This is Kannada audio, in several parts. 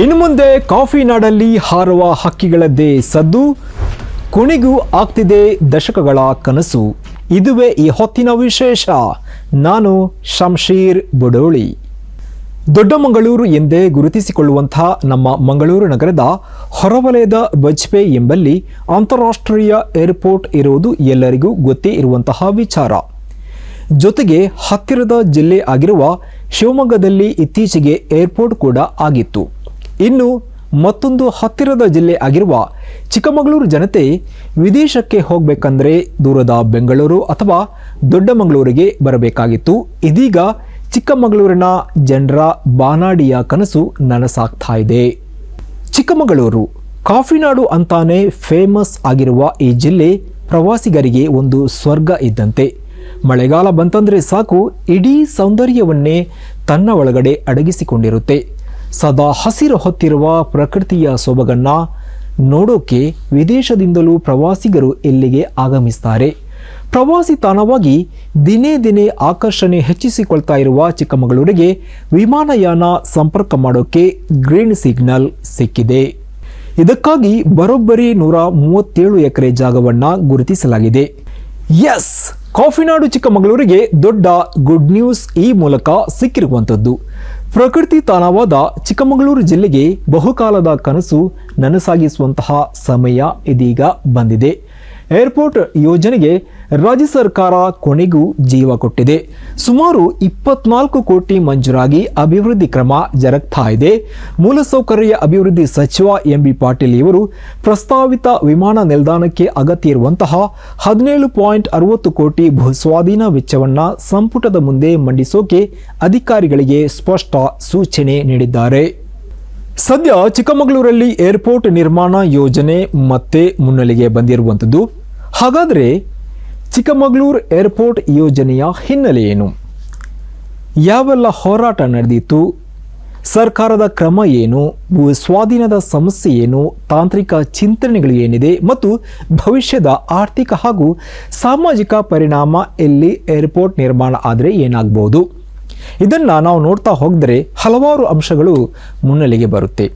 ಇನ್ನು ಮುಂದೆ ಕಾಫಿ ನಾಡಲ್ಲಿ ಹಾರುವ ಹಕ್ಕಿಗಳದ್ದೇ ಸದ್ದು, ಕುಣಿಗೂ ಆಗ್ತಿದೆ ದಶಕಗಳ ಕನಸು. ಇದುವೇ ಈ ಹೊತ್ತಿನ ವಿಶೇಷ. ನಾನು ಶಂಶೀರ್ ಬುಡೋಳಿ. ದೊಡ್ಡಮಂಗಳೂರು ಎಂದೇ ಗುರುತಿಸಿಕೊಳ್ಳುವಂಥ ನಮ್ಮ ಮಂಗಳೂರು ನಗರದ ಹೊರವಲಯದ ಬಜ್ಪೆ ಎಂಬಲ್ಲಿ ಅಂತಾರಾಷ್ಟ್ರೀಯ ಏರ್ಪೋರ್ಟ್ ಇರುವುದು ಎಲ್ಲರಿಗೂ ಗೊತ್ತೇ ಇರುವಂತಹ ವಿಚಾರ. ಜೊತೆಗೆ ಹತ್ತಿರದ ಜಿಲ್ಲೆ ಆಗಿರುವ ಶಿವಮೊಗ್ಗದಲ್ಲಿ ಇತ್ತೀಚೆಗೆ ಏರ್ಪೋರ್ಟ್ ಕೂಡ ಆಗಿತ್ತು. ಇನ್ನು ಮತ್ತೊಂದು ಹತ್ತಿರದ ಜಿಲ್ಲೆ ಆಗಿರುವ ಚಿಕ್ಕಮಗಳೂರು ಜನತೆ ವಿದೇಶಕ್ಕೆ ಹೋಗಬೇಕಂದ್ರೆ ದೂರದ ಬೆಂಗಳೂರು ಅಥವಾ ದೊಡ್ಡಮಗಳೂರಿಗೆ ಬರಬೇಕಾಗಿತ್ತು. ಇದೀಗ ಚಿಕ್ಕಮಗಳೂರಿನ ಜನರ ಬಾನಾಡಿಯ ಕನಸು ನನಸಾಗ್ತಾ ಇದೆ. ಚಿಕ್ಕಮಗಳೂರು, ಕಾಫಿನಾಡು ಅಂತಾನೆ ಫೇಮಸ್ ಆಗಿರುವ ಈ ಜಿಲ್ಲೆ ಪ್ರವಾಸಿಗರಿಗೆ ಒಂದು ಸ್ವರ್ಗ ಇದ್ದಂತೆ. ಮಳೆಗಾಲ ಬಂತಂದ್ರೆ ಸಾಕು, ಇಡೀ ಸೌಂದರ್ಯವನ್ನೇ ತನ್ನ ಒಳಗಡೆ ಅಡಗಿಸಿಕೊಂಡಿರುತ್ತೆ. ಸದಾ ಹಸಿರು ಹೊತ್ತಿರುವ ಪ್ರಕೃತಿಯ ಸೊಬಗನ್ನ ನೋಡೋಕೆ ವಿದೇಶದಿಂದಲೂ ಪ್ರವಾಸಿಗರು ಇಲ್ಲಿಗೆ ಆಗಮಿಸ್ತಾರೆ? ಪ್ರವಾಸಿ ತಾಣವಾಗಿ ದಿನೇ ದಿನೇ ಆಕರ್ಷಣೆ ಹೆಚ್ಚಿಸಿಕೊಳ್ತಾ ಇರುವ ಚಿಕ್ಕಮಗಳೂರಿಗೆ ವಿಮಾನಯಾನ ಸಂಪರ್ಕ ಮಾಡೋಕೆ ಗ್ರೀನ್ ಸಿಗ್ನಲ್ ಸಿಕ್ಕಿದೆ. ಇದಕ್ಕಾಗಿ ಬರೋಬ್ಬರಿ ನೂರ ಮೂವತ್ತೇಳು ಎಕರೆ ಜಾಗವನ್ನು ಗುರುತಿಸಲಾಗಿದೆ. ಎಸ್ ಕಾಫಿನಾಡು ಚಿಕ್ಕಮಗಳೂರಿಗೆ ದೊಡ್ಡ ಗುಡ್ ನ್ಯೂಸ್ ಈ ಮೂಲಕ ಸಿಕ್ಕಿರುವಂಥದ್ದು. ಪ್ರಕೃತಿ ತಾಣವಾದ ಚಿಕ್ಕಮಗಳೂರು ಜಿಲ್ಲೆಗೆ ಬಹುಕಾಲದ ಕನಸು ನನಸಾಗಿಸುವಂತಹ ಸಮಯ ಇದೀಗ ಬಂದಿದೆ. ಏರ್ಪೋರ್ಟ್ ಯೋಜನೆಗೆ ರಾಜ್ಯ ಸರ್ಕಾರ ಕೊನೆಗೂ ಜೀವ ಕೊಟ್ಟಿದೆ. ಸುಮಾರು ಇಪ್ಪತ್ನಾಲ್ಕು ಕೋಟಿ ಮಂಜೂರಾಗಿ ಅಭಿವೃದ್ಧಿ ಕ್ರಮ ಜರುಗ್ತಾ ಇದೆ. ಮೂಲಸೌಕರ್ಯ ಅಭಿವೃದ್ಧಿ ಸಚಿವ ಎಂ ಬಿ ಪಾಟೀಲ್ ಇವರು ಪ್ರಸ್ತಾವಿತ ವಿಮಾನ ನಿಲ್ದಾಣಕ್ಕೆ ಅಗತ್ಯ ಇರುವಂತಹ ಹದಿನೇಳು ಪಾಯಿಂಟ್ ಅರವತ್ತು ಕೋಟಿ ಭೂಸ್ವಾಧೀನ ವೆಚ್ಚವನ್ನು ಸಂಪುಟದ ಮುಂದೆ ಮಂಡಿಸೋಕೆ ಅಧಿಕಾರಿಗಳಿಗೆ ಸ್ಪಷ್ಟ ಸೂಚನೆ ನೀಡಿದ್ದಾರೆ. ಸದ್ಯ ಚಿಕ್ಕಮಗಳೂರಲ್ಲಿ ಏರ್ಪೋರ್ಟ್ ನಿರ್ಮಾಣ ಯೋಜನೆ ಮತ್ತೆ ಮುನ್ನೆಲೆಗೆ ಬಂದಿರುವಂಥದ್ದು. ಹಾಗಾದರೆ ಚಿಕ್ಕಮಗಳೂರು ಏರ್ಪೋರ್ಟ್ ಯೋಜನೆಯ ಹಿನ್ನೆಲೆ ಏನು? ಯಾವೆಲ್ಲ ಹೋರಾಟ ನಡೆದಿತ್ತು? ಸರ್ಕಾರದ ಕ್ರಮ ಏನು? ಭೂ ಸ್ವಾಧೀನದ ಸಮಸ್ಯೆ ಏನು? ತಾಂತ್ರಿಕ ಚಿಂತನೆಗಳು ಏನಿದೆ? ಮತ್ತು ಭವಿಷ್ಯದ ಆರ್ಥಿಕ ಹಾಗೂ ಸಾಮಾಜಿಕ ಪರಿಣಾಮ ಇಲ್ಲಿ ಏರ್ಪೋರ್ಟ್ ನಿರ್ಮಾಣ ಆದರೆ ಏನಾಗಬಹುದು ಇದನ್ನು ನಾವು ನೋಡ್ತಾ ಹೋಗಿದ್ರೆ ಹಲವಾರು ಅಂಶಗಳು ಮುನ್ನೆಲೆಗೆ ಬರುತ್ತೆ.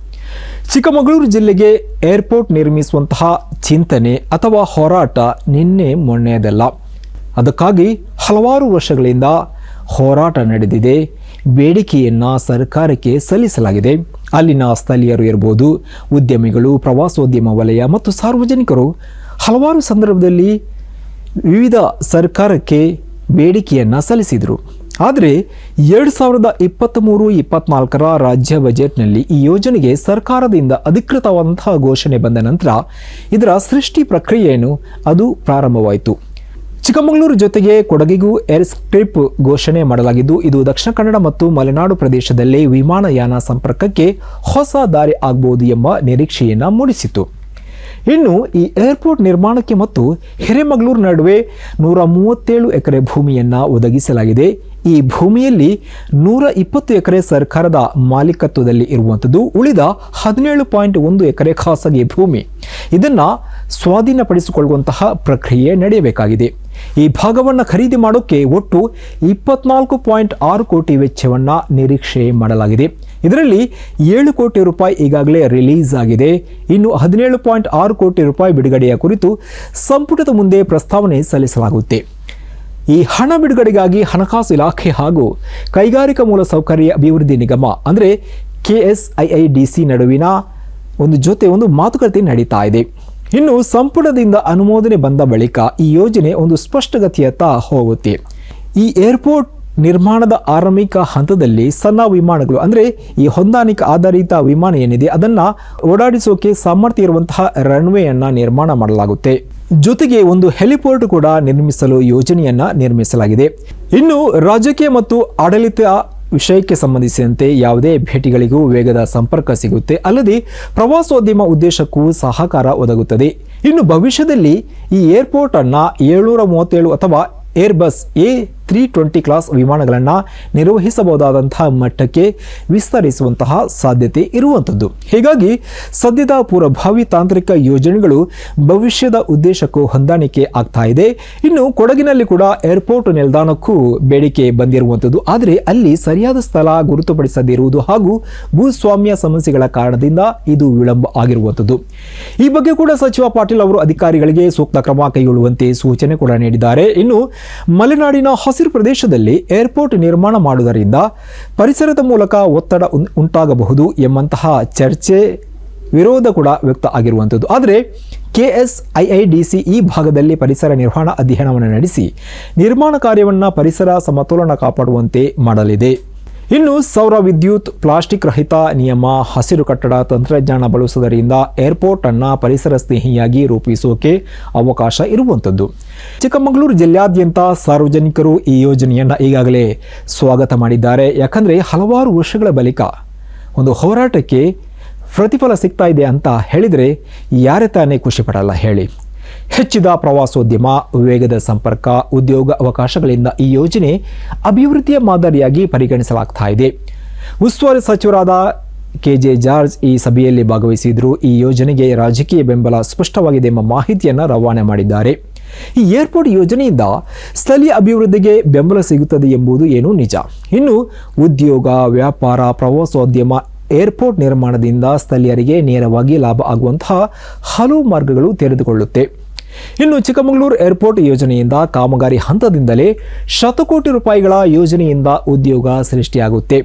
ಚಿಕ್ಕಮಗಳೂರು ಜಿಲ್ಲೆಗೆ ಏರ್ಪೋರ್ಟ್ ನಿರ್ಮಿಸುವಂತಹ ಚಿಂತನೆ ಅಥವಾ ಹೋರಾಟ ನಿನ್ನೆ ಮೊನ್ನೆಯದಲ್ಲ. ಅದಕ್ಕಾಗಿ ಹಲವಾರು ವರ್ಷಗಳಿಂದ ಹೋರಾಟ ನಡೆದಿದೆ. ಬೇಡಿಕೆಯನ್ನು ಸರ್ಕಾರಕ್ಕೆ ಸಲ್ಲಿಸಲಾಗಿದೆ. ಅಲ್ಲಿನ ಸ್ಥಳೀಯರು ಇರ್ಬೋದು, ಉದ್ಯಮಿಗಳು, ಪ್ರವಾಸೋದ್ಯಮ ವಲಯ ಮತ್ತು ಸಾರ್ವಜನಿಕರು ಹಲವಾರು ಸಂದರ್ಭದಲ್ಲಿ ವಿವಿಧ ಸರ್ಕಾರಕ್ಕೆ ಬೇಡಿಕೆಯನ್ನು ಸಲ್ಲಿಸಿದರು. ಆದರೆ ಎರಡು ಸಾವಿರದ ಇಪ್ಪತ್ತ್ಮೂರು ಇಪ್ಪತ್ನಾಲ್ಕರ ರಾಜ್ಯ ಬಜೆಟ್ನಲ್ಲಿ ಈ ಯೋಜನೆಗೆ ಸರ್ಕಾರದಿಂದ ಅಧಿಕೃತವಾದಂತಹ ಘೋಷಣೆ ಬಂದ ನಂತರ ಇದರ ಸೃಷ್ಟಿ ಪ್ರಕ್ರಿಯೆಯನ್ನು ಅದು ಪ್ರಾರಂಭವಾಯಿತು. ಚಿಕ್ಕಮಗಳೂರು ಜೊತೆಗೆ ಕೊಡಗಿಗೂ ಏರ್ ಸ್ಟ್ರಿಪ್ ಘೋಷಣೆ ಮಾಡಲಾಗಿದ್ದು, ಇದು ದಕ್ಷಿಣ ಕನ್ನಡ ಮತ್ತು ಮಲೆನಾಡು ಪ್ರದೇಶದಲ್ಲಿ ವಿಮಾನಯಾನ ಸಂಪರ್ಕಕ್ಕೆ ಹೊಸ ದಾರಿ ಆಗಬಹುದು ಎಂಬ ನಿರೀಕ್ಷೆಯನ್ನು ಮೂಡಿಸಿತು ಇನ್ನು ಈ ಏರ್ಪೋರ್ಟ್ ನಿರ್ಮಾಣಕ್ಕೆ ಮತ್ತು ಹಿರೇಮಗಳೂರು ನಡುವೆ ನೂರ ಮೂವತ್ತೇಳು ಎಕರೆ ಭೂಮಿಯನ್ನು ಒದಗಿಸಲಾಗಿದೆ. ಈ ಭೂಮಿಯಲ್ಲಿ ನೂರ ಇಪ್ಪತ್ತು ಎಕರೆ ಸರ್ಕಾರದ ಮಾಲೀಕತ್ವದಲ್ಲಿ ಇರುವಂಥದ್ದು, ಉಳಿದ ಹದಿನೇಳು ಪಾಯಿಂಟ್ ಒಂದು ಎಕರೆ ಖಾಸಗಿ ಭೂಮಿ. ಇದನ್ನು ಸ್ವಾಧೀನಪಡಿಸಿಕೊಳ್ಳುವಂತಹ ಪ್ರಕ್ರಿಯೆ ನಡೆಯಬೇಕಾಗಿದೆ. ಈ ಭಾಗವನ್ನು ಖರೀದಿ ಮಾಡೋಕ್ಕೆ ಒಟ್ಟು ಇಪ್ಪತ್ನಾಲ್ಕು ಪಾಯಿಂಟ್ ಆರು ಕೋಟಿ ವೆಚ್ಚವನ್ನು ನಿರೀಕ್ಷೆ ಮಾಡಲಾಗಿದೆ. ಇದರಲ್ಲಿ ಏಳು ಕೋಟಿ ರೂಪಾಯಿ ಈಗಾಗಲೇ ರಿಲೀಸ್ ಆಗಿದೆ. ಇನ್ನು ಹದಿನೇಳು ಪಾಯಿಂಟ್ ಆರು ಕೋಟಿ ರೂಪಾಯಿ ಬಿಡುಗಡೆಯ ಕುರಿತು ಸಂಪುಟದ ಮುಂದೆ ಪ್ರಸ್ತಾವನೆ ಸಲ್ಲಿಸಲಾಗುತ್ತೆ. ಈ ಹಣ ಬಿಡುಗಡೆಗಾಗಿ ಹಣಕಾಸು ಇಲಾಖೆ ಹಾಗೂ ಕೈಗಾರಿಕಾ ಮೂಲಸೌಕರ್ಯ ಅಭಿವೃದ್ಧಿ ನಿಗಮ, ಅಂದರೆ ಕೆ ಎಸ್ ನಡುವಿನ ಒಂದು ಜೊತೆ ಒಂದು ಮಾತುಕತೆ ನಡೀತಾ ಇದೆ. ಇನ್ನು ಸಂಪುಟದಿಂದ ಅನುಮೋದನೆ ಬಂದ ಬಳಿಕ ಈ ಯೋಜನೆ ಒಂದು ಸ್ಪಷ್ಟಗತಿಯತ್ತ ಹೋಗುತ್ತೆ. ಈ ಏರ್ಪೋರ್ಟ್ ನಿರ್ಮಾಣದ ಆರಂಭಿಕ ಹಂತದಲ್ಲಿ ಸಣ್ಣ ವಿಮಾನಗಳು, ಅಂದರೆ ಈ ಹೊಂದಾಣಿಕೆ ಆಧಾರಿತ ವಿಮಾನ ಏನಿದೆ, ಅದನ್ನು ಓಡಾಡಿಸೋಕೆ ಸಾಮರ್ಥ್ಯ ಇರುವಂತಹ ರನ್ವೇಯನ್ನು ನಿರ್ಮಾಣ ಮಾಡಲಾಗುತ್ತೆ. ಜೊತೆಗೆ ಒಂದು ಹೆಲಿಪೋರ್ಟ್ ಕೂಡ ನಿರ್ಮಿಸಲು ಯೋಜನೆಯನ್ನ ನಿರ್ಮಿಸಲಾಗಿದೆ. ಇನ್ನು ರಾಜಕೀಯ ಮತ್ತು ಆಡಳಿತ ವಿಷಯಕ್ಕೆ ಸಂಬಂಧಿಸಿದಂತೆ ಯಾವುದೇ ಭೇಟಿಗಳಿಗೂ ವೇಗದ ಸಂಪರ್ಕ ಸಿಗುತ್ತೆ. ಅಲ್ಲದೆ ಪ್ರವಾಸೋದ್ಯಮ ಉದ್ದೇಶಕ್ಕೂ ಸಹಕಾರ ಒದಗುತ್ತದೆ. ಇನ್ನು ಭವಿಷ್ಯದಲ್ಲಿ ಈ ಏರ್ಪೋರ್ಟ್ ಅನ್ನ ಏಳ್ನೂರ ಮೂವತ್ತೇಳು ಅಥವಾ Airbus A three twenty class ವಿಮಾನಗಳನ್ನು ನಿರ್ವಹಿಸಬಹುದಾದಂತಹ ಮಟ್ಟಕ್ಕೆ ವಿಸ್ತರಿಸುವಂತಹ ಸಾಧ್ಯತೆ ಇರುವಂಥದ್ದು. ಹೀಗಾಗಿ ಸದ್ಯದ ಪೂರ್ವಭಾವಿ ತಾಂತ್ರಿಕ ಯೋಜನೆಗಳು ಭವಿಷ್ಯದ ಉದ್ದೇಶಕ್ಕೂ ಹೊಂದಾಣಿಕೆ ಆಗ್ತಾ ಇದೆ. ಇನ್ನು ಕೊಡಗಿನಲ್ಲಿ ಕೂಡ ಏರ್ಪೋರ್ಟ್ ನಿಲ್ದಾಣಕ್ಕೂ ಬೇಡಿಕೆ ಬಂದಿರುವಂಥದ್ದು. ಆದರೆ ಅಲ್ಲಿ ಸರಿಯಾದ ಸ್ಥಳ ಗುರುತುಪಡಿಸದಿರುವುದು ಹಾಗೂ ಭೂಸ್ವಾಮ್ಯ ಸಮಸ್ಯೆಗಳ ಕಾರಣದಿಂದ ಇದು ವಿಳಂಬ ಆಗಿರುವಂಥದ್ದು. ಈ ಬಗ್ಗೆ ಕೂಡ ಸಚಿವ ಪಾಟೀಲ್ ಅವರು ಅಧಿಕಾರಿಗಳಿಗೆ ಸೂಕ್ತ ಕ್ರಮ ಕೈಗೊಳ್ಳುವಂತೆ ಸೂಚನೆ ಕೂಡ ನೀಡಿದ್ದಾರೆ. ಇನ್ನು ಮಲೆನಾಡಿನ ಹಸಿರು ಪ್ರದೇಶದಲ್ಲಿ ಏರ್ಪೋರ್ಟ್ ನಿರ್ಮಾಣ ಮಾಡುವುದರಿಂದ ಪರಿಸರದ ಮೂಲಕ ಒತ್ತಡ ಉಂಟಾಗಬಹುದು ಎಂಬಂತಹ ಚರ್ಚೆ ವಿರೋಧ ಕೂಡ ವ್ಯಕ್ತ ಆಗಿರುವಂಥದ್ದು. ಆದರೆ K S I I D C ಈ ಭಾಗದಲ್ಲಿ ಪರಿಸರ ನಿರ್ವಹಣಾ ಅಧ್ಯಯನವನ್ನು ನಡೆಸಿ ನಿರ್ಮಾಣ ಕಾರ್ಯವನ್ನು ಪರಿಸರ ಸಮತೋಲನ ಕಾಪಾಡುವಂತೆ ಮಾಡಲಿದೆ. ಇನ್ನು ಸೌರ ವಿದ್ಯುತ್, ಪ್ಲಾಸ್ಟಿಕ್ ರಹಿತ ನಿಯಮ, ಹಸಿರು ಕಟ್ಟಡ ತಂತ್ರಜ್ಞಾನ ಬಳಸುವುದರಿಂದ ಏರ್ಪೋರ್ಟ್ ಅನ್ನು ಪರಿಸರ ಸ್ನೇಹಿಯಾಗಿ ರೂಪಿಸೋಕೆ ಅವಕಾಶ ಇರುವಂಥದ್ದು. ಚಿಕ್ಕಮಗಳೂರು ಜಿಲ್ಲಾದ್ಯಂತ ಸಾರ್ವಜನಿಕರು ಈ ಯೋಜನೆಯನ್ನು ಈಗಾಗಲೇ ಸ್ವಾಗತ ಮಾಡಿದ್ದಾರೆ. ಯಾಕಂದರೆ ಹಲವಾರು ವರ್ಷಗಳ ಬಳಿಕ ಒಂದು ಹೋರಾಟಕ್ಕೆ ಪ್ರತಿಫಲ ಸಿಗ್ತಾ ಇದೆ ಅಂತ ಹೇಳಿದರೆ ಯಾರೇ ತಾನೇ ಖುಷಿ ಪಡಲ್ಲ ಹೇಳಿ. ಹೆಚ್ಚಿದ ಪ್ರವಾಸೋದ್ಯಮ, ವೇಗದ ಸಂಪರ್ಕ, ಉದ್ಯೋಗ ಅವಕಾಶಗಳಿಂದ ಈ ಯೋಜನೆ ಅಭಿವೃದ್ಧಿಯ ಮಾದರಿಯಾಗಿ ಪರಿಗಣಿಸಲಾಗ್ತಾ ಇದೆ. ಉಸ್ತುವಾರಿ ಸಚಿವರಾದ ಕೆ ಜೆ ಜಾರ್ಜ್ ಈ ಸಭೆಯಲ್ಲಿ ಭಾಗವಹಿಸಿದ್ರು. ಈ ಯೋಜನೆಗೆ ರಾಜಕೀಯ ಬೆಂಬಲ ಸ್ಪಷ್ಟವಾಗಿದೆ ಎಂಬ ಮಾಹಿತಿಯನ್ನು ರವಾನೆ ಮಾಡಿದ್ದಾರೆ. ಈ ಏರ್ಪೋರ್ಟ್ ಯೋಜನೆಯಿಂದ ಸ್ಥಳೀಯ ಅಭಿವೃದ್ಧಿಗೆ ಬೆಂಬಲ ಸಿಗುತ್ತದೆ ಎಂಬುದು ಏನೂ ನಿಜ? ಇನ್ನು ಉದ್ಯೋಗ, ವ್ಯಾಪಾರ, ಪ್ರವಾಸೋದ್ಯಮ, ಏರ್ಪೋರ್ಟ್ ನಿರ್ಮಾಣದಿಂದ ಸ್ಥಳೀಯರಿಗೆ ನೇರವಾಗಿ ಲಾಭ ಆಗುವಂತಹ ಹಲವು ಮಾರ್ಗಗಳು ತೆರೆದುಕೊಳ್ಳುತ್ತೆ. ಇನ್ನು ಚಿಕ್ಕಮಗಳೂರು ಏರ್ಪೋರ್ಟ್ ಯೋಜನೆಯಿಂದ ಕಾಮಗಾರಿ ಹಂತದಿಂದಲೇ ಶತಕೋಟಿ ರೂಪಾಯಿಗಳ ಯೋಜನೆಯಿಂದ ಉದ್ಯೋಗ ಸೃಷ್ಟಿಯಾಗುತ್ತೆ.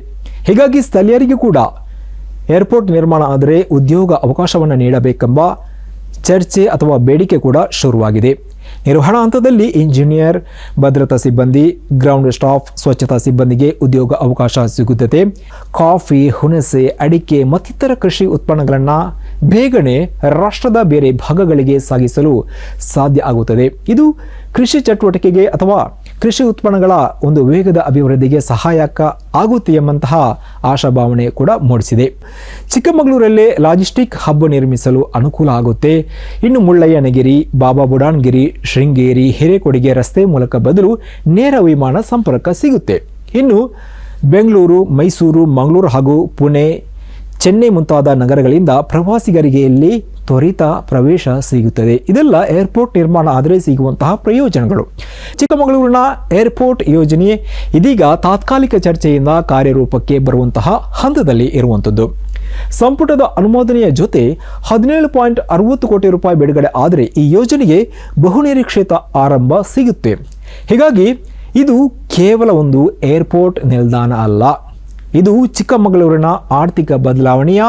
ಹೀಗಾಗಿ ಸ್ಥಳೀಯರಿಗೂ ಕೂಡ ಏರ್ಪೋರ್ಟ್ ನಿರ್ಮಾಣ ಆದರೆ ಉದ್ಯೋಗ ಅವಕಾಶವನ್ನು ನೀಡಬೇಕೆಂಬ ಚರ್ಚೆ ಅಥವಾ ಬೇಡಿಕೆ ಕೂಡ ಶುರುವಾಗಿದೆ. ನಿರ್ವಹಣಾ ಹಂತದಲ್ಲಿ ಇಂಜಿನಿಯರ್, ಭದ್ರತಾ ಸಿಬ್ಬಂದಿ ಗ್ರೌಂಡ್ ಸ್ಟಾಫ್ ಸ್ವಚ್ಛತಾ ಸಿಬ್ಬಂದಿಗೆ ಉದ್ಯೋಗ ಅವಕಾಶ ಸಿಗುತ್ತದೆ. ಕಾಫಿ, ಹುಣಸೆ, ಅಡಿಕೆ ಮತ್ತಿತರ ಕೃಷಿ ಉತ್ಪನ್ನಗಳನ್ನು ಬೇಗನೆ ರಾಷ್ಟ್ರದ ಬೇರೆ ಭಾಗಗಳಿಗೆ ಸಾಗಿಸಲು ಸಾಧ್ಯ ಆಗುತ್ತದೆ. ಇದು ಕೃಷಿ ಚಟುವಟಿಕೆಗೆ ಅಥವಾ ಕೃಷಿ ಉತ್ಪನ್ನಗಳ ಒಂದು ವೇಗದ ಅಭಿವೃದ್ಧಿಗೆ ಸಹಾಯಕ ಆಗುತ್ತೆ ಎಂಬಂತಹ ಆಶಾಭಾವನೆ ಕೂಡ ಮೂಡಿಸಿದೆ. ಚಿಕ್ಕಮಗಳೂರಲ್ಲೇ ಲಾಜಿಸ್ಟಿಕ್ ಹಬ್ ನಿರ್ಮಿಸಲು ಅನುಕೂಲ ಆಗುತ್ತೆ. ಇನ್ನು ಮುಳ್ಳಯ್ಯನಗಿರಿ, ಬಾಬಾ ಬುಡಾನ್ಗಿರಿ, ಶೃಂಗೇರಿ, ಹಿರೇಕೊಡಿಗೆ ರಸ್ತೆ ಮೂಲಕ ಬದಲು ನೇರ ವಿಮಾನ ಸಂಪರ್ಕ ಸಿಗುತ್ತೆ. ಇನ್ನು ಬೆಂಗಳೂರು, ಮೈಸೂರು, ಮಂಗಳೂರು ಹಾಗೂ ಪುಣೆ, ಚೆನ್ನೈ ಮುಂತಾದ ನಗರಗಳಿಂದ ಪ್ರವಾಸಿಗರಿಗೆ ಇಲ್ಲಿ ತ್ವರಿತ ಪ್ರವೇಶ ಸಿಗುತ್ತದೆ. ಇದೆಲ್ಲ ಏರ್ಪೋರ್ಟ್ ನಿರ್ಮಾಣ ಆದರೆ ಸಿಗುವಂತಹ ಪ್ರಯೋಜನಗಳು. ಚಿಕ್ಕಮಗಳೂರಿನ ಏರ್ಪೋರ್ಟ್ ಯೋಜನೆ ಇದೀಗ ತಾತ್ಕಾಲಿಕ ಚರ್ಚೆಯಿಂದ ಕಾರ್ಯರೂಪಕ್ಕೆ ಬರುವಂತಹ ಹಂತದಲ್ಲಿ ಇರುವಂಥದ್ದು. ಸಂಪುಟದ ಅನುಮೋದನೆಯ ಜೊತೆ ಹದಿನೇಳು ಪಾಯಿಂಟ್ ಅರವತ್ತು ಕೋಟಿ ರೂಪಾಯಿ ಬಿಡುಗಡೆ ಆದರೆ ಈ ಯೋಜನೆಗೆ ಬಹುನಿರೀಕ್ಷಿತ ಆರಂಭ ಸಿಗುತ್ತೆ. ಹೀಗಾಗಿ ಇದು ಕೇವಲ ಒಂದು ಏರ್ಪೋರ್ಟ್ ನಿಲ್ದಾಣ ಅಲ್ಲ. ಇದು ಚಿಕ್ಕಮಗಳೂರಿನ ಆರ್ಥಿಕ ಬದಲಾವಣೆಯ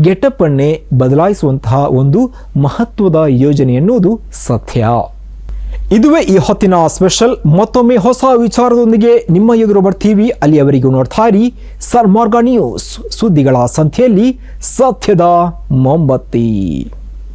ಗೆಟಪ್ ಅನ್ನೇ ಬದಲಾಯಿಸುವಂತಹ ಒಂದು ಮಹತ್ವದ ಯೋಜನೆ ಎನ್ನುವುದು ಸತ್ಯ. ಇದುವೇ ಈ ಹೊತ್ತಿನ ಸ್ಪೆಷಲ್ ಮತ್ತೊಮ್ಮೆ ಹೊಸ ವಿಚಾರದೊಂದಿಗೆ ನಿಮ್ಮ ಎದುರು ಬರ್ತೀವಿ. ಅಲ್ಲಿಯವರೆಗೂ ನೋಡ್ತಾ ಇರಿ ಸರ್ ನ್ಯೂಸ್ ಸುದ್ದಿಗಳ ಸಂಖ್ಯೆಯಲ್ಲಿ ಸತ್ಯದ ಮೊಂಬತ್ತಿ.